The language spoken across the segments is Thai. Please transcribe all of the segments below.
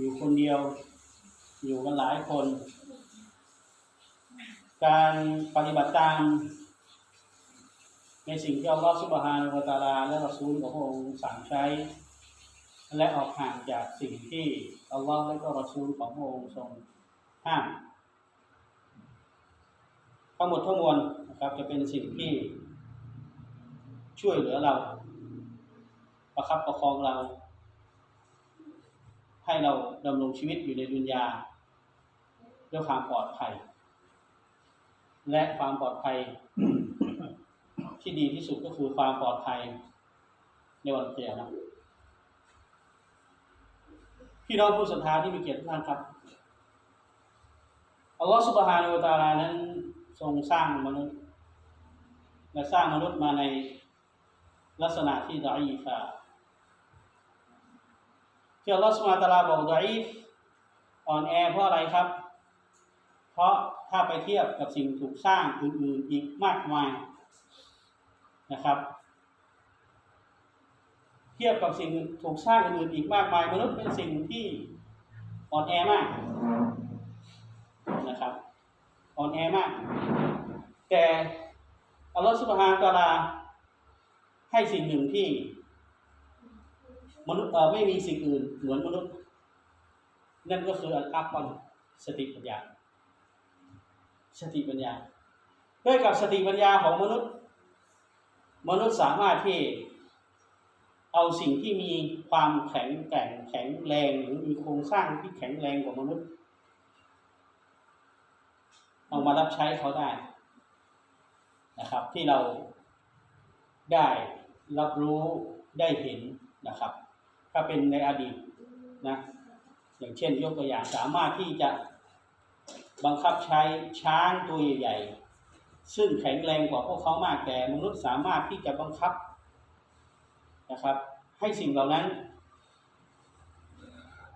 อยู่คนเดียว อยู่กันหลายคน การปฏิบัติตาม ในสิ่งที่อัลลอฮฺสุบฮานะฮูวตาลา และรอซูลของพระองค์สั่งใช้ และออกห่างจากสิ่งที่อัลลอฮฺและก็รอซูลของพระองค์ทรงห้ามทั้งหมดทั้งมวลนะครับจะเป็นสิ่งที่ช่วยเหลือเรา ประคับประคองเรา ให้เราดำรงชีวิตอยู่ในดุนยาด้วยความปลอดภัย และความปลอดภัย ที่ดีที่สุดก็คือความปลอดภัยในวันเกียรติพี่น้องผู้ศรัทธาที่มีเกียรติทุกท่านครับอัลลอฮฺสุบฮานาอูตาลานั้นทรงสร้างมนุษย์และสร้างมนุษย์มาในลักษณะที่ดออีฟะ ที่อัลลอฮฺสุบฮาตาลาบอกดออีฟอ่อนแอเพราะอะไรครับ เพราะถ้าไปเทียบกับสิ่งถูกสร้างอื่นๆอีกมากมายนะครับ เทียบกับสิ่งถูกสร้างอื่นๆอีกมากมายมนุษย์เป็นสิ่งที่อ่อนแอมากนะครับอ่อนแอมาก แต่อัลลอฮฺสุบฮานตาลาให้สิ่งหนึ่งที่ มนุษย์เออไม่มีสิ่งอื่นเหมือนมนุษย์ นั่นก็คืออัลอักบัลสติปัญญา สติปัญญา ด้วยกับสติปัญญาของมนุษย์ มนุษย์สามารถที่เอาสิ่งที่มีความแข็งแกร่งแข็งแรงหรือมีโครงสร้างที่แข็งแรงกว่ามนุษย์เอามารับใช้เขาได้นะครับ ที่เราได้รับรู้ได้เห็นนะครับ ถ้าเป็นในอดีตนะอย่างเช่นยกตัวอย่างสามารถที่จะบังคับใช้ช้างตัวใหญ่ๆซึ่งแข็งแรงกว่าพวกเขามากแต่มนุษย์สามารถที่จะบังคับนะครับ ให้สิ่งเหล่านั้น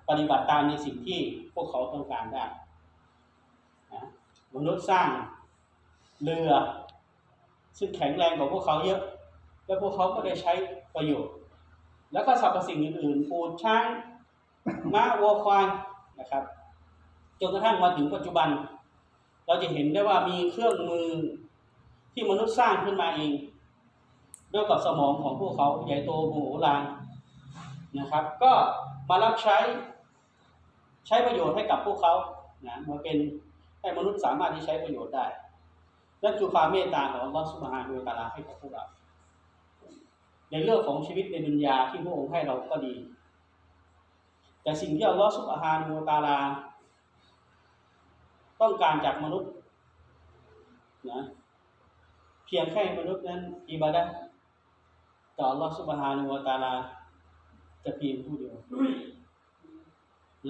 ปฏิบัติตามในสิ่งที่พวกเขาต้องการได้นะมนุษย์สร้างเรือ ซึ่งแข็งแรงกว่าพวกเขาเยอะ แล้วพวกเขาก็ได้ใช้ประโยชน์ แล้วก็สรรพสิ่งอื่นๆปูช้างม้าวัวควายนะครับจนกระทั่งมาถึงปัจจุบัน เราจะเห็นได้ว่ามีเครื่องมือที่มนุษย์สร้างขึ้นมาเอง ด้วยกับสมองของพวกเขาใหญ่โตโมโหลานนะครับ ก็มารับใช้ใช้ประโยชน์ให้กับพวกเขานะมาเป็นให้มนุษย์สามารถที่ใช้ประโยชน์ได้นั่นคือความเมตตาของอัลอสุบฮานะฮูวะตาลาให้กับพวกเรา ในเรื่องของชีวิตในดุนยาที่พระองค์ให้เราก็ดี แต่สิ่งที่อัลลอฮฺสุบฮานูตาลา ต้องการจากมนุษย์นะเพียงแค่มนุษย์นั้นอิบาดะต่ออัลลอฮฺสุบฮานูตาลาจะเพียงผู้เดียว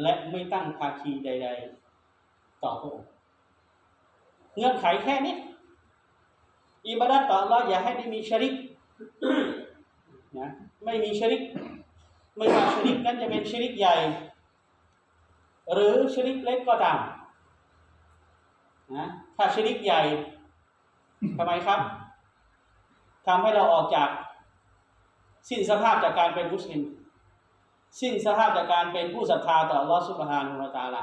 และไม่ตั้งภาคีใด ๆ ต่อพระองค์เงื่อนไขแค่นี้อิบาดะต่ออัลลอฮ์อย่าให้ได้มีชริก นะไม่มีชริก ไม่ว่าชริกนั้นจะเป็นชริกใหญ่ หรือชริกเล็กก็ตามนะถ้าชริกใหญ่ทำไมครับทำให้เราออกจากสิ้นสภาพจากการเป็นมุสลิม สิ้นสภาพจากการเป็นผู้ศรัทธาต่อลอสุบฮานุวตาลา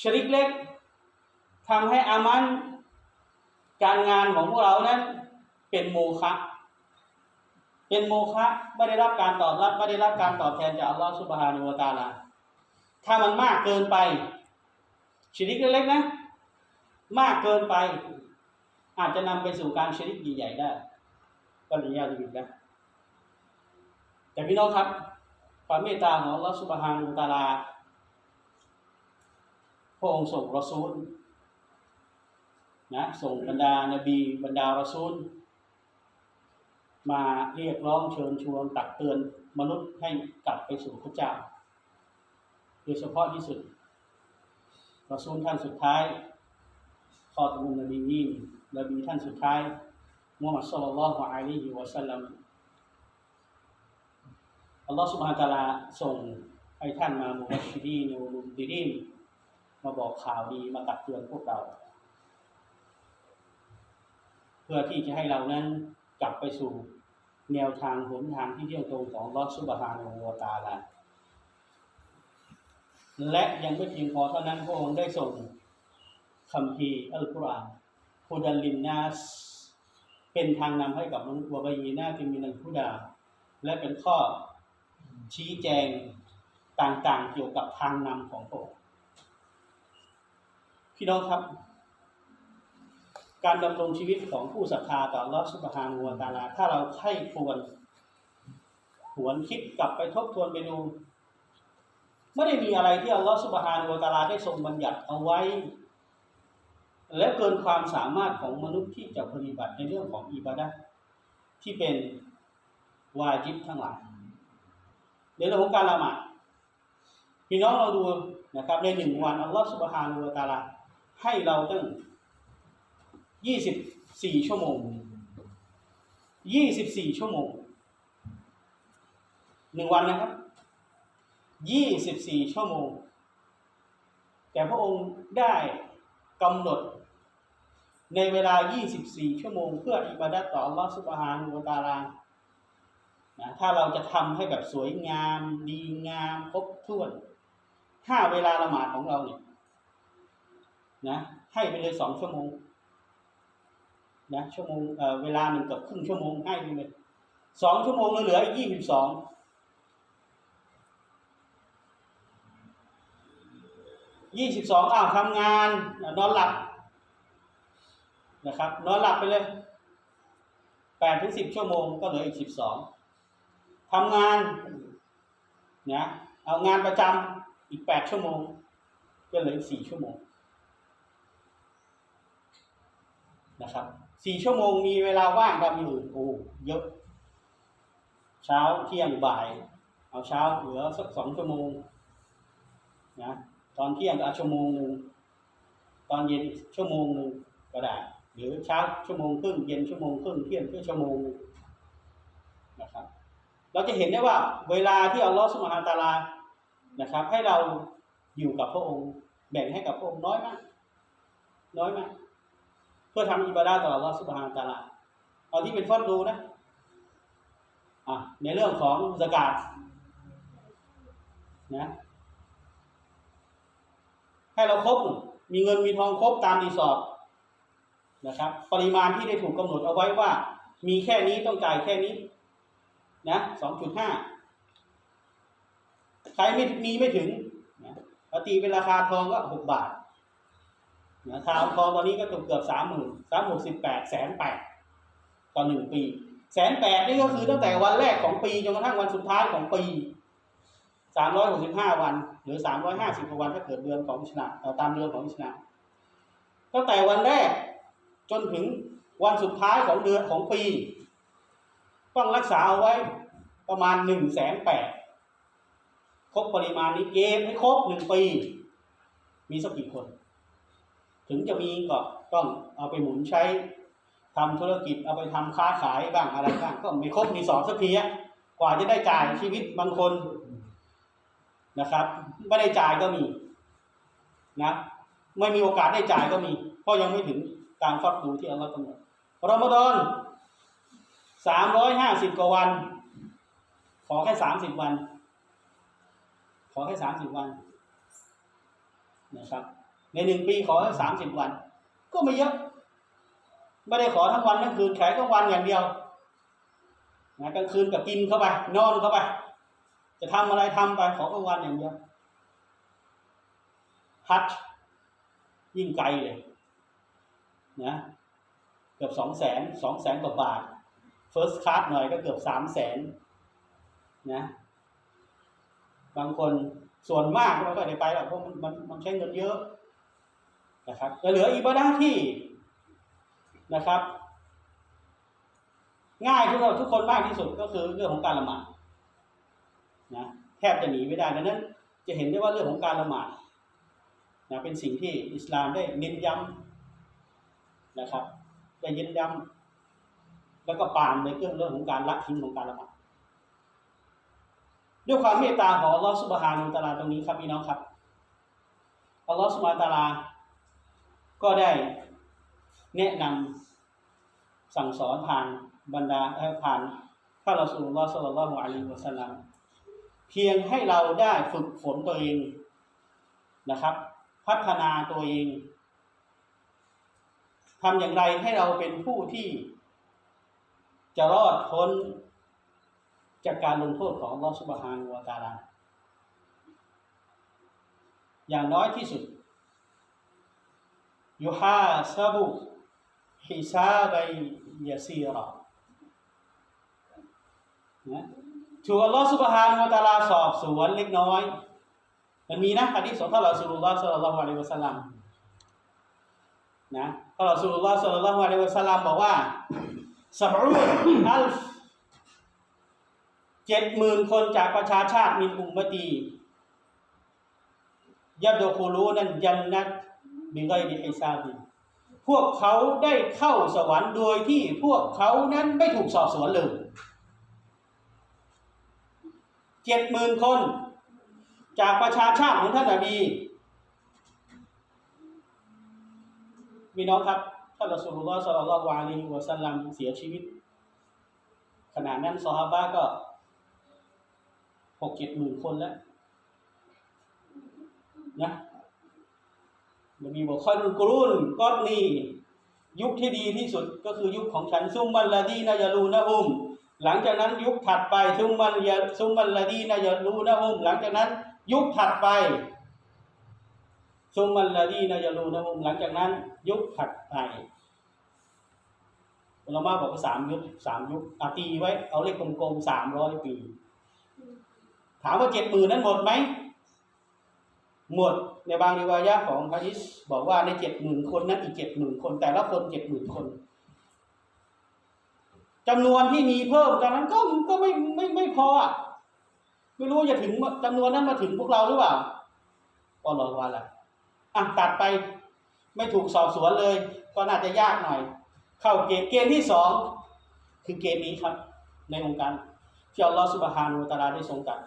ชริกเล็กทำให้อามันการงานของพวกเรานั้นเป็นโมฆะ เป็นโมฆะไม่ได้รับการตอบรับไม่ได้รับการตอบแทนจากอัลลอฮฺสุบฮานุวะตาลาถ้ามันมากเกินไปชริกเล็กๆนะ มากเกินไป อาจจะนำไปสู่การชริกใหญ่ๆได้ก็เลยยากอยู่นะแต่พี่น้องครับ ความเมตตาของอัลลอฮฺสุบฮานุวะตาลาพระองค์ส่งรอซูลนะส่งบรรดานบีบรรดารอซูล มาเรียกร้องเชิญชวนตักเตือนมนุษย์ให้กลับไปสู่พระเจ้า โดยเฉพาะที่สุดรอซูลท่านสุดท้ายขอตมุนนบีนีนบีท่านสุดท้ายมุฮัมมัดสุลลัลลอฮุอะลัยฮิวะสัลลัมอัลลอฮฺสุบฮานตะลาส่งให้ท่านมามุฮัชชิดีนวมุมดิรินมาบอกข่าวดีมาตักเตือนพวกเรา เพื่อที่จะให้เรานั้น กลับไปสู่แนวทางหนทางที่เที่ยงตรงของลอสุบฮานะฮูวตาลาและยังไม่เพียงพอเท่านั้นพระองค์ได้ส่งคัมภีอัลกุรอานฮูดัลลินนัสเป็นทางนำให้กับมนุษย์วบายีนาที่มีนันฮุดา และเป็นข้อชี้แจงต่างๆเกี่ยวกับทางนำของพระองค์พี่น้องครับ การดำรงชีวิตของผู้ศรัทธาต่อลอสุบฮานุวตาลา ถ้าเราใคร่ควญหวนคิดกลับไปทบทวนไปดู ไม่ได้มีอะไรที่อัลลอฮฺสุบฮานุวตาลาได้ทรงบัญญัติเอาไว้ และเกินความสามารถของมนุษย์ที่จะปฏิบัติในเรื่องของอิบาดะที่เป็นวาจิบทั้งหลายในเรื่องของการละหมาดพี่น้องเราดูนะครับในหนึ่งวันอัลลอฮฺสุบฮานุวตาลาให้เราตั้ง ยี่สิบสี่ชั่วโมงยี่สิบสี่ชั่วโมงหนึ่งวันนะครับยี่สิบสี่ชั่วโมง แต่พระองค์ได้กำหนดในเวลา 24 ชั่วโมง เพื่ออิบาดะต่ออัลลอฮฺสุบฮานุวตาลานะถ้าเราจะทำให้แบบสวยงาม ดีงามครบถ้วนถ้าเวลาละหมาดของเราเนี่ยนะให้ไปเลยสองชั่วโมง นะชั่วโมงเเวลาหนึ่งกับครึ่งชั่วโมงให้ไปเลยสองชั่วโมงเหลืออีกยี่สิบสองยี่สิบสองอ้าวทำงานนอนหลับนะครับนอนหลับไปเลยแปดถึงสิบชั่วโมงก็เหลืออีกสิบสองทำงานนะเอางานประจำอีกแปดชั่วโมง ก็เหลืออีกสี่ชั่วโมงนะครับ สี่ชั่วโมงมีเวลาว่างทำอย่างอื่นโอ้เยอะ เช้าเที่ยงบ่าย เอาเช้าเหลือสักสองชั่วโมงนะตอนเที่ยงก็อาชั่วโมงหนึ่งตอนเย็นชั่วโมงหนึ่งก็ได้หรือเช้าชั่วโมงครึ่งเย็นชั่วโมงครึ่งเที่ยงก็ชั่วโมงหนึ่งนะครับ เราจะเห็นได้ว่าเวลาที่อัลลอฮฺสุบฮานะฮูวะตาลานะครับ ให้เราอยู่กับพระองค์ แบ่งให้กับพระองค์น้อยมาก น้อยมาก เพื่อทำอิบาดาต่ออัลอฮฺสุบฮานะฮูวะตาลาเอาที่เป็นฟอดดูนะอะในเรื่องของสกาดนะให้เราครบมีเงินมีทองครบตามรีสอร์ทนะครับ ปริมาณที่ได้ถูกกำหนดเอาไว้ว่า มีแค่นี้ต้องจ่ายแค่นี้ นะสองจุดห้าใครไม่มีไม่ถึงนะปกติเป็นราคาทองก็หกบาท นะทาวทองตอนนี้ก็เกือบเกือบสามหมื่นสามหกสิบแปดแสนแปดต่อหนึ่งปีแสนแปดนี่ก็คือตั้งแต่วันแรกของปีจนกระทั่งวันสุดท้ายของปีสามร้อยหกสิบห้าวัน หรือสามร้อยห้าสิบวันถ้าเกิดเดือนของอิสลาตามเดือนของอิสลาตั้งแต่วันแรกจนถึงวันสุดท้ายของเดือนของปี ต้องรักษาเอาไว้ประมาณหนึ่งแสนแปดครบปริมาณนี้เกณฑ์ให้ครบหนึ่งปี มีสักกี่คน ถึงจะมีก็ต้องเอาไปหมุนใช้ทำธุรกิจเอาไปทำค้าขายบ้างอะไรบ้างก็ม่ครบมีสองสักทีอะกว่าจะได้จ่ายชีวิตบางคนนะครับ ไม่ได้จ่ายก็มีนะไม่มีโอกาสได้จ่ายก็มีเพราะยังไม่ถึงตามฟัดดูที่อัลลอฮฺกำหนดรอมฎอนสามร้อยห้าสิบกว่าวัน ขอแค่สามสิบวัน ขอแค่สามสิบวันนะครับ ในหนึ่งปีขอแค่สามสิบวัน ก็ไม่เยอะ ไม่ได้ขอทั้งวันทั้งคืนแขกทั้งวันอย่างเดียวนะกลางคืนก็กินเข้าไป นอนเข้าไป จะทำอะไรทำไปขอกลางวันอย่างเดียวฮัทยิ่งไกลเลยนะเกือบสองแสนสองแสนกว่าบาท First Class หน่อยก็เกือบสามแสนนะบางคนส่วนมากก็ไม่ได้ไปหรอกเพราะมันมันมันใช้เงินเยอะ นะครับจะเหลืออีกบาดาที่นะครับ ง่ายที่เราทุกคนมากที่สุดก็คือเรื่องของการละหมาดนะแทบจะหนีไม่ได้ดังนั้น จะเห็นได้ว่าเรื่องของการละหมาดนะเป็นสิ่งที่อิสลามได้เน้นย้ำนะครับได้เน้นย้ำแล้วก็ปามในเรื่องเรื่องของการละทิ้งของการละหมาดด้วยความเมตตาของอัลลอฮฺสุบฮานุตาลาตรงนี้ครับพี่น้องครับอัลลอฮฺสุบฮานุตาลา ก็ได้แนะนำสั่งสอนผ่านบรรดาผ่านท่ารสูลุลลอฮฺสัลลัลลอฮุอะลัยฮิวะสัลลัมเพียงให้เราได้ฝึกฝนตัวเองนะครับ พัฒนาตัวเองทำอย่างไรให้เราเป็นผู้ที่ จะรอดพ้นจากการลงโทษของลอสุบฮานวตาลาอย่างน้อยที่สุด ยูฮาซาบุฮิซาบัยยาซีรอนะถูกอัลลอฮฺสุบฮานุวะตะอาลาสอบสวนเล็กน้อย มันมีนะฮะดีษของท่านรอสูลุลลอฮ์สัลลัลลอฮุอะลัยฮิวะสัลลัมนะท่านรอสูลุลลอฮ์สัลลัลลอฮุอะลัยฮิวะสัลลัมบอกว่าสับรูนอัลฟเจ็ดหมื่นคนจากประชาชาติมินอุมมะตียับโดคูรูนันยันนัต บิไกดิฮิซาบินพวกเขาได้เข้าสวรรค์โดยที่พวกเขานั้นไม่ถูกสอบสวนเลยเจ็ดหมื่นคน จากประชาชาติของท่านนบีมีน้องครับท่านรอสูลุลลอฮ์สัลลัลลอฮุอะลัวะสัลลัมเสียชีวิต ขณะนั้นซอฮาบะก็หกเจ็ดหมื่นคนแล้วนะ มันบีบอกคอยรุนกรุนก้อนนี้ยุคที่ดีที่สุดก็คือยุคของฉันซุมมันละดีนายาลูนะฮุม หลังจากนั้นยุคถัดไปซุมมันยาซุมมันละดีนายาลูนะฮุม หลังจากนั้น ยุคถัดไปซุมมันละดีนายาลูนะฮุม หลังจากนั้น ยุคถัดไปอุลามะบอกว่าสามยุคสามยุคอาตีไว้ เอาเลขกลมๆสามร้อยปี ถามว่าเจ็ดหมื่นนั้นหมดไหม หมดในบางริวายะของฮะดิษบอกว่าในเจ็ดหมื่นคนนั้นอีกเจ็ดหมื่นคน แต่ละคนเจ็ดหมื่นคนจำนวนที่มีเพิ่มตอนนั้นก็ก็ไม่ไม่ไม่พออะไม่รู้จะถึงจำนวนนั้นมาถึงพวกเราหรือเปล่าก็รอว่าละอะตัดไปไม่ถูกสอบสวนเลย ก็น่าจะยากหน่อย เข้าเกณฑ์เกณฑ์ที่สองคือเกณฑ์นี้ครับ ในองค์การที่อัลลอฮฺสุบฮานุวะตะอาลาได้ทรงตรัด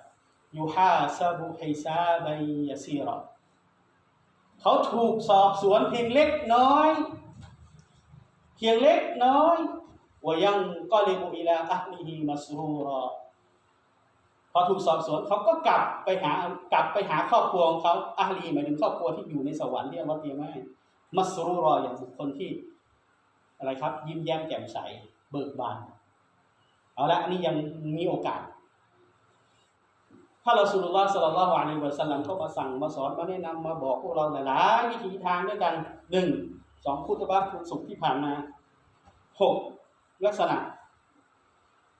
ยูฮาซาบุฮิซาบัยยาซีรอเขาถูกสอบสวนเพียงเล็กน้อย เพียงเล็กน้อยวายังก็เลบุอิลาอัลีฮิมัสรูรอพอถูกสอบสวนเขาก็กลับไปหากลับไปหาครอบครัวของเขาอัลีหมายถึงครอบครัวที่อยู่ในสวรรค์ที่อัลลอฮฺเตรียมไว้ให้มัสรูรออย่างบุคคลที่อะไรครับ ยิ้มแย้มแจ่มใสเบิกบานเอาละอันนี้ยังมีโอกาส ถ้าเราสุลลอฮ์สัลลัลลอฮุอะลัยฮิวะสัลลัมก็มาสั่งมาสอนมาแนะนำมาบอกพวกเราหลายๆวิธีทางด้วยกันหนึ่งสองคุตบะทุกสุขที่ผ่านมาหกลักษณะ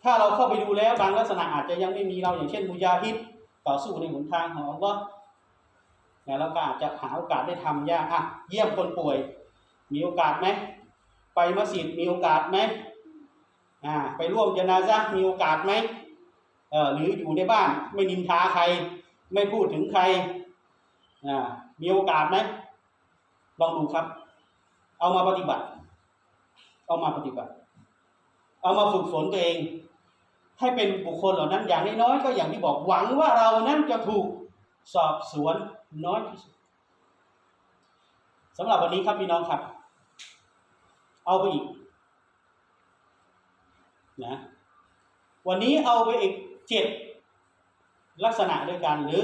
ถ้าเราเข้าไปดูแล้วบางลักษณะอาจจะยังไม่มีเราอย่างเช่นมุยาฮิดต่อสู้ในหนทางของอัลลอฮ์เนี่เราก็อาจจะหาโอกาสได้ทำยากอะเยี่ยมคนป่วย มีโอกาสไหมไปมัสยิดมีโอกาสไหมอ่าไปร่วมจนาซะมีโอกาสไหม หรืออยู่ในบ้านไม่นินทาใคร ไม่พูดถึงใครมีโอกาสไหมลองดูครับ เอามาปฏิบัติ เอามาปฏิบัติ เอามาฝึกฝนตัวเอง ให้เป็นบุคคลเหล่านั้นอย่างน้อยก็อย่างที่บอกหวังว่าเรานั้นจะถูกสอบสวนน้อยที่สุดสำหรับวันนี้ครับพี่น้องครับ เอาไปอีกนะวันนี้เอาไปอีก เจ็ดลักษณะด้วยกันหรือ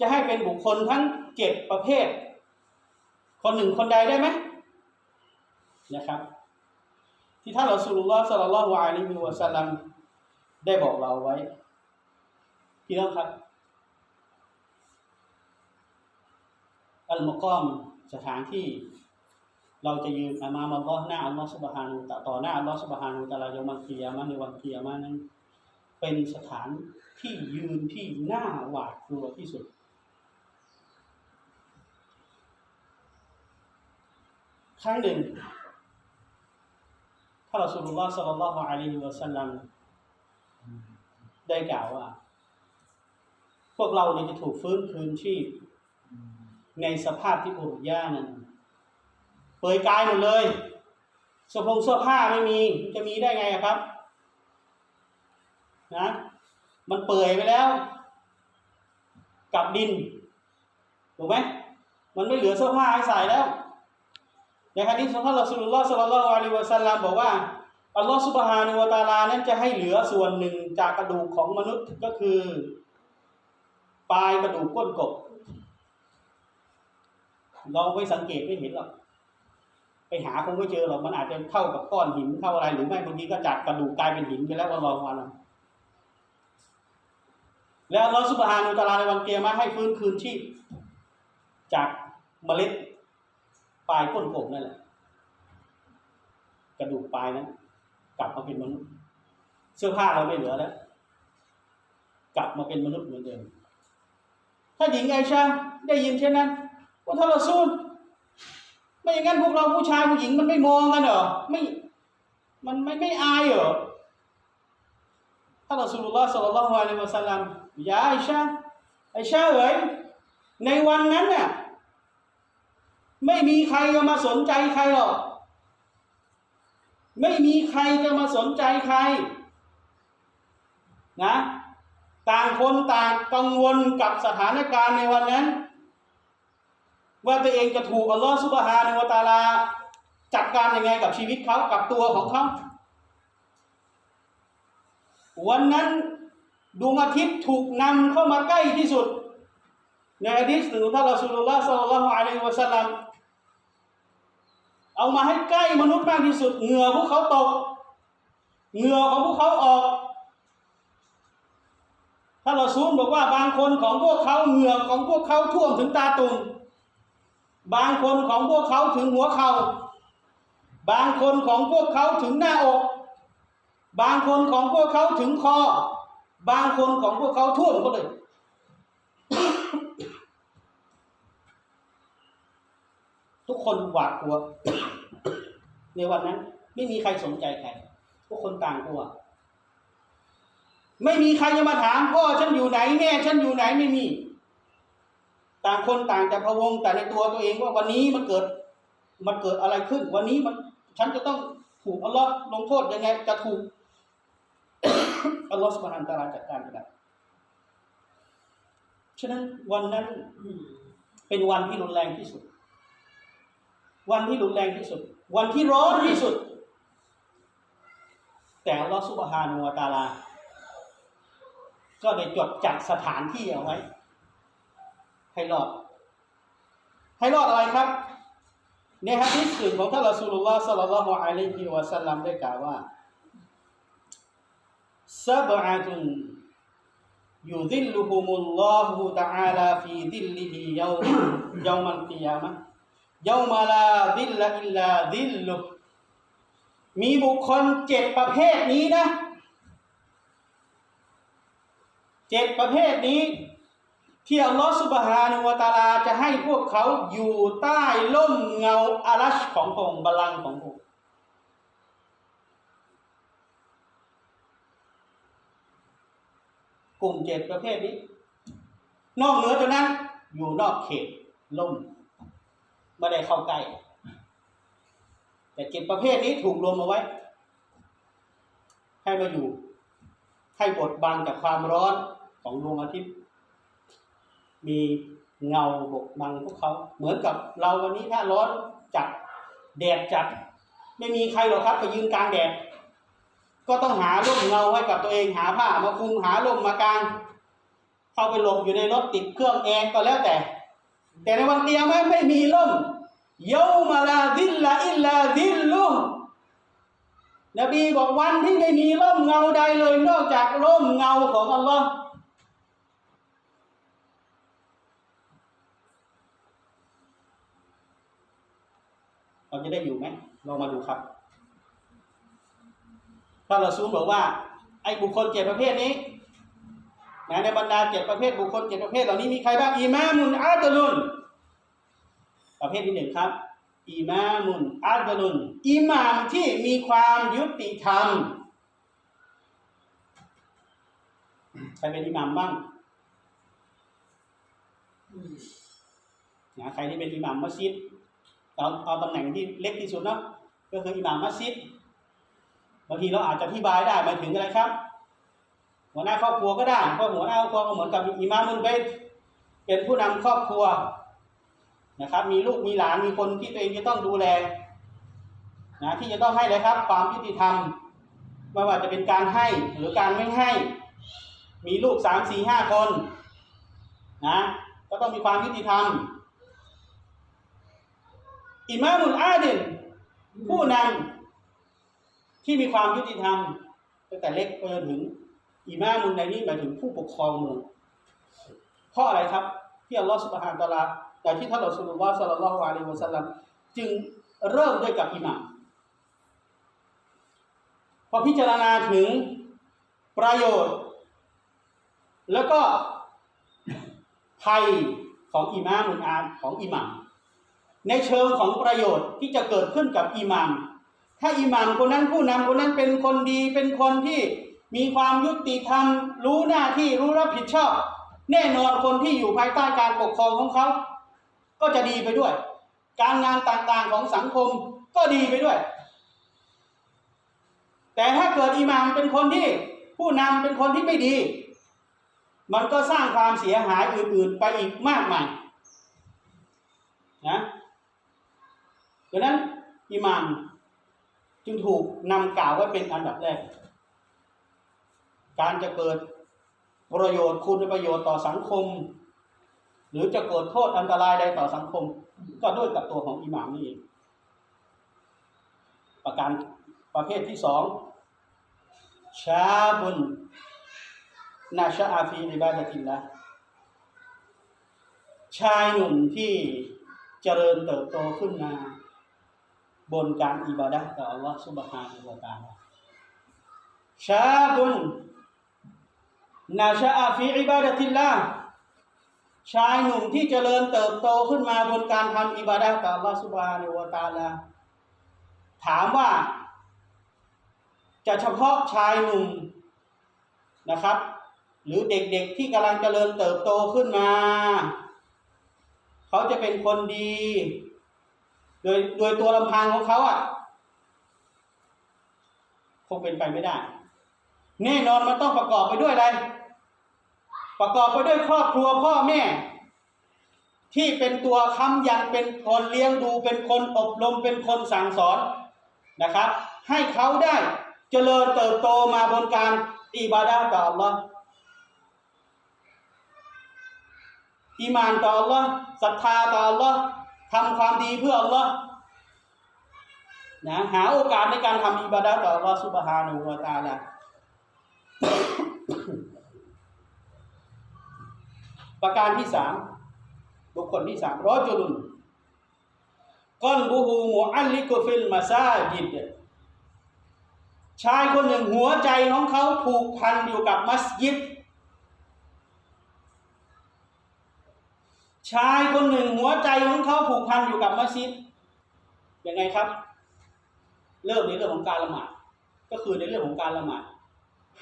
จะให้เป็นบุคคลทั้งเจ็ดประเภท คนหนึ่งคนใดได้ไหมนะครับ ที่ท่านรอสุลลอฮ์สัลลัลลอฮุอะลัยฮิวะสัลลัมได้บอกเราไว้พี่น้องครับอัลมุกอมสถานที่เราจะยืนอามามัลลอฮ์หน้าอัลลอฮ์สุบฮานุตะต่อหน้าอัลลอฮ์สุบฮานุตะลายมันเกียามะในวันเกียามะนั้น เป็นสถานที่ยืนที่น่าหวาดกลัวที่สุด ครั้งหนึ่งท่านรอสูลุลลอฮ์สัลลัลลอฮุอะลัยฮิวะสัลลัมได้กล่าวว่า พวกเราเนี่ยจะถูกฟื้นคืนชีพ ในสภาพที่บุรุย่านั้นเปลือยกายหมดเลยสื้อผงเสื้อผ้าไม่มีจะมีได้ไงครับ นะมันเปื่อยไปแล้วกับดินถูกไหมมันไม่เหลือเสื้อผ้าให้ใส่แล้วในฮะดีษของท่านรอสูลุลลอฮ์สัลลัลลอฮุอะลัยฮิวะสัลลัมบอกว่าอัลลอฮ์ซุบฮานะฮูวะตาลานั้นจะให้เหลือส่วนหนึ่งจากกระดูกของมนุษย์ก็คือ ปลายกระดูกก้นกบ เราไม่สังเกตไม่เห็นหรอกไปหาคงไม่เจอหรอกมันอาจจะเข้ากับก้อนหินเข้าอะไรหรือไม่บางทีก็จากกระดูกกลายเป็นหินไปแล้ววันรองวันละ แล้วลอสุบฮานุตาลาในวันเกียรมาให้ฟื้นคืนชีพจากเมล็ดปลายก้นกบนั่นแหละ กระดูกปลายนั้นกลับมาเป็นมนุษย์ เสื้อผ้าเราไม่เหลือแล้ว กลับมาเป็นมนุษย์เหมือนเดิม ถ้าหญิงไอชาได้ยินเช่นนั้นว่าท่านรอซูลไม่อย่างนั้นพวกเราผู้ชายผู้หญิงมันไม่มองกันเหรอไม่มันไม่ไม่อายเหรอท่านรอซูลุลลอฮ์สัลลัลลอฮุอะลัยฮิวะสัลลัม ยาไอชาไอชาเอ๋ยในวันนั้นน่ะไม่มีใครจะมาสนใจใครหรอก ไม่มีใครจะมาสนใจใคร นะ ต่างคนต่างกังวลกับสถานการณ์ในวันนั้น ว่าตัวเองจะถูกอัลลอฮฺสุบฮานะฮูวตาลา จัดการยังไงกับชีวิตเขากับตัวของเขา วันนั้น ดวงอาทิตย์ถูกนำเข้ามาใกล้ที่สุด ในอะดีษหนึ่งท่านรอสูลุลลอฮ์สัลลัลลอฮุอะลัยฮิวะสัลลัมเอามาให้ใกล้มนุษย์มากที่สุด เหงื่อพวกเขาตก เหงื่อของพวกเขาออกถ้าเราซูลบอกว่าบางคนของพวกเขาเหงื่อของพวกเขาท่วมถึงตาตุ่มบางคนของพวกเขาถึงหัวเขา่าบางคนของพวกเขาถึงหน้าอก บางคนของพวกเขาถึงคอ บางคนของพวกเขาท่วมก็เลย ทุกคนหวาดกลัว ในวันนั้น ไม่มีใครสนใจใครทุกคนต่างกลัว ไม่มีใครจะมาถามพ่อฉันอยู่ไหนแม่ฉันอยู่ไหนไม่มี ต่างคนต่างจะพะวงแต่ในตัวตัวเองว่าวันนี้มันเกิด มันเกิดอะไรขึ้น วันนี้มัน ฉันจะต้องถูกอัลลอฮ์ลงโทษยังไง จะถูก อัลลอฮ์สุบฮานตาลาจัดการก็ได้ฉะนั้นวันนั้นเป็นวันที่รุนแรงที่สุด วันที่รุนแรงที่สุด วันที่ร้อนที่สุด แต่อัลลอฮ์สุบฮานุวตาลา ก็ได้จดจัดสถานที่เอาไว้ ให้รอด ให้รอดอะไรครับ ในฮะดิษอื่นของท่านรอสูลุลลอฮ์สัลลัลลอฮุอะลัยฮิวะสัลลัมได้กล่าวว่า ซับอะตุนยุดิลลุฮุมุลลอฮุตะอาลาฟีดิลลิฮิยาวยาวมัลกิยามะยาวมาลาดิลลอิลลาดิลลุมีบุคคลเจ็ดประเภทนี้นะเจ็ดประเภทนี้ ที่อัลลอฮฺสุบฮานุวะตาลาจะให้พวกเขาอยู่ใต้ล่มเงาอารัชของพระองค์บัลลังของพระองค์ ลุ่มเจ็ดประเภทนี้ นอกเหนือจากนั้น อยู่นอกเขตล่มไม่ได้เข้าใกล้แต่เจ็ดประเภทนี้ถูกรวมเอาไว้ ให้มาอยู่ ให้บดบังจากความร้อนของดวงอาทิตย์ มีเงาบกบังพวกเขา เหมือนกับเราวันนี้ถ้าร้อนจัดแดดจัด ไม่มีใครหรอกครับไปยืนกลางแดด ก็ต้องหาร่มเงาไว้กับตัวเองหาผ้ามาคลุมหาร่มมากางเข้าไปหลบอยู่ในรถติดเครื่องแอร์ก็แล้วแต่ แต่ในวันเตียไม่ไม่มีร่มเยามาลาดิลลาอิลลาดิลลุนบีบอกวันที่ไม่มีร่มเงาใดเลยนอกจากร่มเงาของอัลลอฮ์เราจะได้อยู่ไหมลองมาดูครับ ถ้าเราซูมบอกว่า ไอ้บุคคลเจ็ดประเภทนี้นะในบรรดาเจ็ดประเภทบุคคลเจ็ดประเภทเหล่านี้มีใครบ้างอิมามุนอาดลุนประเภทที่หนึ่งครับอิมามุนอาดลุนอิหมามที่มีความยุติธรรมใครเป็นอิหมามบ้างนะใครที่เป็นอิหมามมัสยิดเราเอาตำแหน่งที่เล็กที่สุดเนาะก็คืออิหมามมัสยิด บางทีเราอาจจะอธิบายได้หมายถึงอะไรครับ หัวหน้าครอบครัวก็ได้เพราะหัวหน้าครอบครัวก็เหมือนกับอิมามุนเบตเป็นผู้นำครอบครัวนะครับ มีลูกมีหลานมีคนที่ตัวเองจะต้องดูแลนะที่จะต้องให้เลยครับ ความยุติธรรมไม่ว่าจะเป็นการให้หรือการไม่ให้ มีลูกสามสี่ห้าคนนะก็ต้องมีความยุติธรรมอิมามุลอาดินผู้นำ ที่มีความยุติธรรมตั้งแต่เล็กไปจนถึงอิมามุลในนี้หมายถึงผู้ปกครองเมืองเพราะอะไรครับ ที่อัลลอฮฺสุบฮานตะอาลาแต่ที่ท่านอัลสุลลอฮฺสัลลัลลอฮุอะลัยฮิวะสัลลัมจึงเริ่มด้วยกับอิหมามพอพิจารณาถึงประโยชน์ แล้วก็ภัยของอิม่ามุลอาของอิหมามในเชิงของประโยชน์ที่จะเกิดขึ้นกับอิหมาม ถ้าอิหมามคนนั้นผู้นำคนนั้นเป็นคนดีเป็นคนที่มีความยุติธรรม รู้หน้าที่รู้รับผิดชอบ แน่นอนคนที่อยู่ภายใต้การปกครองของเขา ก็จะดีไปด้วย การงานต่างๆของสังคมก็ดีไปด้วย แต่ถ้าเกิดอิหมามเป็นคนที่ผู้นำเป็นคนที่ไม่ดี มันก็สร้างความเสียหายอื่นๆไปอีกมากมายนะดังนั้นอิหมาม จึงถูกนำกล่าวไว้เป็นอันดับแรก การจะเกิดประโยชน์คุณประโยชน์ต่อสังคม หรือจะเกิดโทษอันตรายใดต่อสังคม ก็ด้วยกับตัวของอิหมามนี่เองประการประเภทที่สองชาบุนนาชาอาฟีอิบาดะติลละชายหนุ่มที่เจริญเติบโตขึ้นมา บนการอิบาดะต่ออัลลอฮฺซุบฮานะฮูวะตาลาชาบุนนาชาอฟีอิบาดะติลละชายหนุ่มที่เจริญเติบโตขึ้นมาบนการทำอิบาดะต่ออัลลอฮฺซุบฮานะฮูวะตาลาถามว่า จะเฉพาะชายหนุ่มนะครับ หรือเด็กๆที่กำลังเจริญเติบโตขึ้นมา เขาจะเป็นคนดี โดยโดยตัวลำพังของเขาอะคงเป็นไปไม่ได้ แน่นอนมันต้องประกอบไปด้วยอะไร ประกอบไปด้วยครอบครัวพ่อแม่ ที่เป็นตัวค้ำยันเป็นคนเลี้ยงดูเป็นคนอบรมเป็นคนสั่งสอนนะครับ ให้เขาได้เจริญเติบโตมาบนการอิบาดะห์ต่อ Allah อีมานต่อ Allah ศรัทธาต่อ Allah ทำความดีเพื่อ Allah นะหาโอกาสในการทำอิบาดะห์ต่อ Allah ซุบฮานะฮูวะตะอาลาประการที่สามบุคคลที่สามรอจุลุนกอนบูฮูมุอัลลิกฟิลมาซาจิดชายคนหนึ่งหัวใจของเขาผูกพันอยู่กับมัสยิด ชายคนหนึ่งหัวใจของเขาผูกพันอยู่กับมัสยิดยังไงครับ เริ่มในเรื่องของการละหมาดก็คือในเรื่องของการละหมาด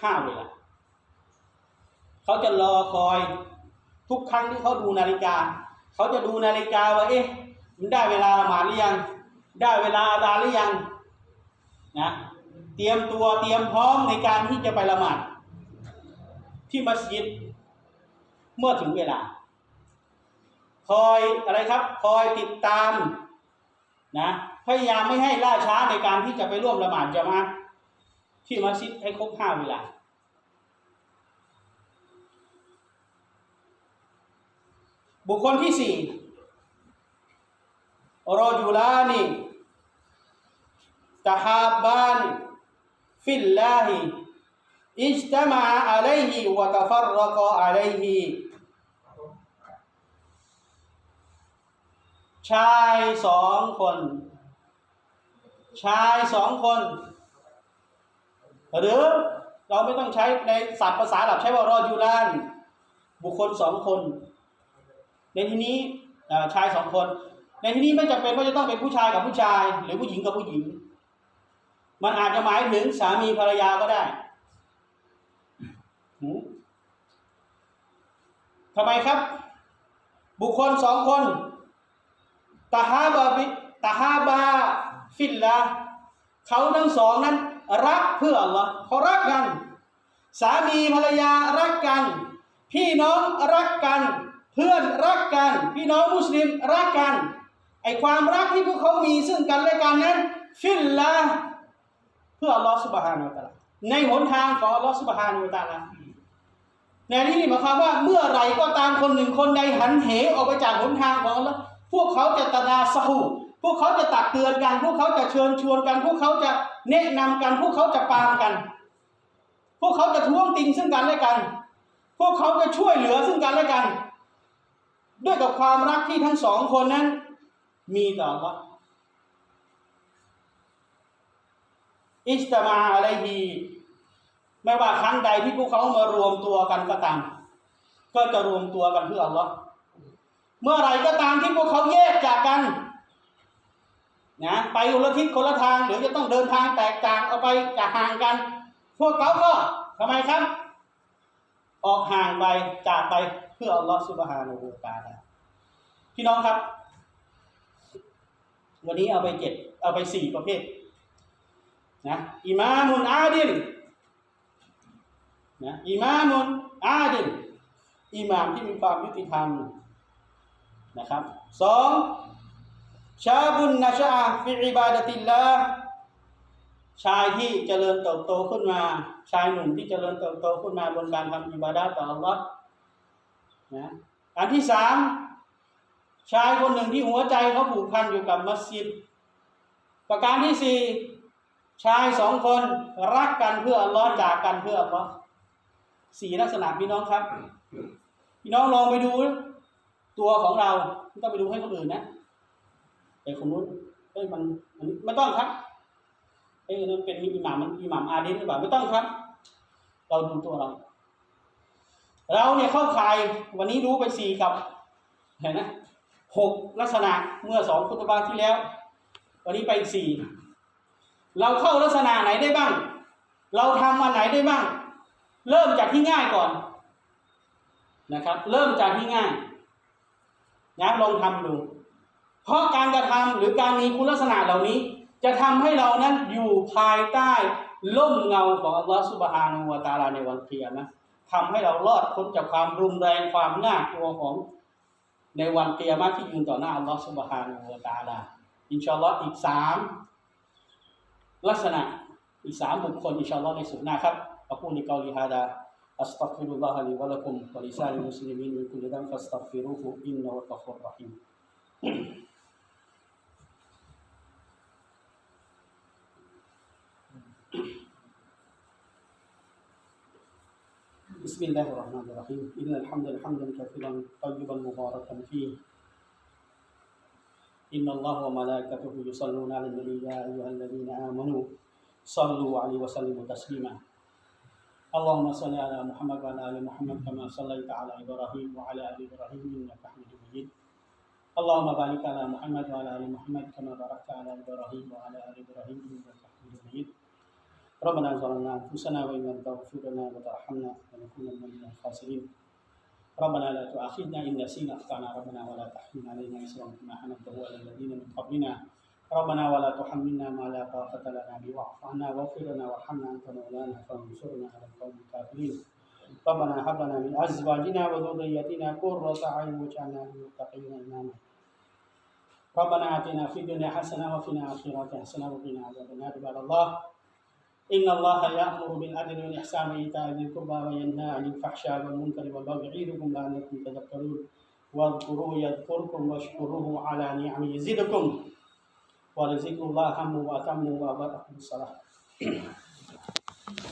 ห้าเวลาเขาจะรอคอยทุกครั้งที่เขาดูนาฬิกา เขาจะดูนาฬิกาว่าเอ๊ะมันได้เวลาละหมาดหรือยัง ได้เวลาอาดาหรือยังนะเตรียมตัวเตรียมพร้อมในการที่จะไปละหมาดที่มัสยิดเมื่อถึงเวลา คอยอะไรครับ คอยติดตามนะพยายามไม่ให้ล่าช้าในการที่จะไปร่วมละหมาดจะมาที่มัสยิดให้ครบห้าเวลาบุคคลที่สี่รอจุลานีตฮาบานฟิลลาฮิอิจตมาอะลัยฮิวะตฟัรรกะอะลัยฮิ ชายสองคน ชายสองคน หรือเราไม่ต้องใช้ในศัพท์ภาษาหลับใช้ว่ารอยูลานบุคคลสองคน ในที่นี้ชายสองคน ในที่นี้ไม่จำเป็นว่าจะต้องเป็นผู้ชายกับผู้ชาย หรือผู้หญิงกับผู้หญิง มันอาจจะหมายถึงสามีภรรยาก็ได้ทำไมครับ บุคคลสองคน ตาฮาบาบิตาฮาบาฟิลละเขาทั้งสองนั้นรักเพื่อ Allah เขารักกัน สามีภรรยารักกัน พี่น้องรักกัน เพื่อนรักกัน พี่น้องมุสลิมรักกันไอความรักที่พวกเขามีซึ่งกันและกันนั้น ฟิลละเพื่อ Allah Subhanahu wa Taala ในหนทางของ Allah Subhanahu wa Taala ในที่นี้หมายความว่าเมื่อไรก็ตามคนหนึ่งคนใดหันเหออกไปจากหนทางของ Allah พวกเขาจะตะนาสหูพวกเขาจะตักเตือนกัน พวกเขาจะเชิญชวนกัน พวกเขาจะแนะนำกัน พวกเขาจะปามกัน พวกเขาจะท้วงติงซึ่งกันและกัน พวกเขาจะช่วยเหลือซึ่งกันและกัน ด้วยกับความรักที่ทั้งสองคนนั้น มีต่ออัลลอฮ์อิสตมาอะไรฮีไม่ว่าครั้งใดที่พวกเขามารวมตัวกันก็ตาม ก็จะรวมตัวกันเพื่ออัลลอฮ์ เมื่อไหรก็ตามที่พวกเขาแยกจากกันนะไปคนละทิศคนละทางหรือจะต้องเดินทางแตกต่างออกไปจากห่างกัน พวกเขาก็ทำไมครับ ออกห่างไปจากไปเพื่ออัลลอฮ์สุบฮานาอูตาลาพี่น้องครับ วันนี้เอาไปเจ็ดเอาไปสี่ประเภทนะอิมามุนอาดิลนะอิมามุนอาดิลอิหมามที่มีความยุติธรรม นะครับสองชาบุนนาชาฟิอิบาดติลลาชายที่เจริญเติบโตขึ้นมา ชายหนุ่มที่เจริญเติบโตขึ้นมาบนการทำอิบาดาต่ออัลลอฮ์นะอันที่สามชายคนหนึ่งที่หัวใจเขาผูกพันอยู่กับมัสยิด ประการที่สี่ชายสองคนรักกันเพื่ออัลลอฮ์จากกันเพื่ออัลลอฮ์สี่ลักษณะพี่น้องครับ พี่น้องลองไปดู ตัวของเราไม่ต้องไปดูให้คนอื่นนะไอ้คนนู้นเอ้ยมันมันไม่ต้องครับไอ้ยมันเป็นอิหม่ามมันอิหม่ามอาดินหรือเปล่าไม่ต้องครับ เราดูตัวเรา เราเนี่ยเข้าข่ายวันนี้รู้ไปสี่กับเห็นนะหกลักษณะเมื่อสองคุตบาที่แล้ว วันนี้ไปอีกสี่เราเข้าลักษณะไหนได้บ้าง เราทำอันไหนได้บ้าง เริ่มจากที่ง่ายก่อนนะครับ เริ่มจากที่ง่าย นะลองทำดู เพราะการกระทำหรือการมีคุณลักษณะเหล่านี้ จะทำให้เรานั้นอยู่ภายใต้ล่มเงาของอัลลอฮฺสุบฮานาอูตาลาในวันเกียรนะทำให้เรารอดพ้นจากความรุนแรงความน่ากลัวของในวันเกียรมาที่ยืนต่อหน้าอัลลอฮฺสุบฮานาอูตาลาอินชาอัลลอฮ์อีกสามลักษณะอีกสามบุคคลอินชาอัลลอฮ์ในสุดหน้าครับอักูลิกาลิฮาดา أستغفر الله لي ولكم ولسائر المسلمين من كل ذنب فاستغفروه إنه غفور رحيم بسم الله الرحمن الرحيم. إن الحمد حمدا كثيرا طيبا مباركا فيه. إن الله وملائكته يصلون على النبي يا أيها الذين آمنوا صلوا عليه وسلموا تسليما. اللهم صل على محمد وعلى آل محمد كما صليت على إبراهيم وعلى آل إبراهيم إنك حميد مجيد. اللهم بارك على محمد وعلى آل محمد كما باركت على إبراهيم وعلى آل إبراهيم إنك حميد مجيد. ربنا ظلمنا أنفسنا وإن لم تغفر لنا وترحمنا لنكونن من الخاسرين. ربنا لا تؤاخذنا إن نسينا أخطأنا ربنا ولا تحمل علينا اسرا كما حملته على الذين من قبلنا. ربنا ولا تحملنا ما لا طاقة لنا به واعف عنا واغفر لنا وارحمنا أنت مولانا فانصرنا على القوم الكافرين. ربنا هب لنا من أزواجنا وذريتنا قرة أعين واجعلنا للمتقين إماما. ربنا آتنا في الدنيا حسنة وفي الآخرة حسنة وقنا عذاب النار عباد الله. إن الله يأمر بالعدل والإحسان وإيتاء ذي القربى وينهى عن الفحشاء والمنكر والبغي يعظكم لعلكم تذكرون. واذكروه يذكركم واشكروه على نعمه يزدكم. Waalaikumsalam warahmatullahi hamu wa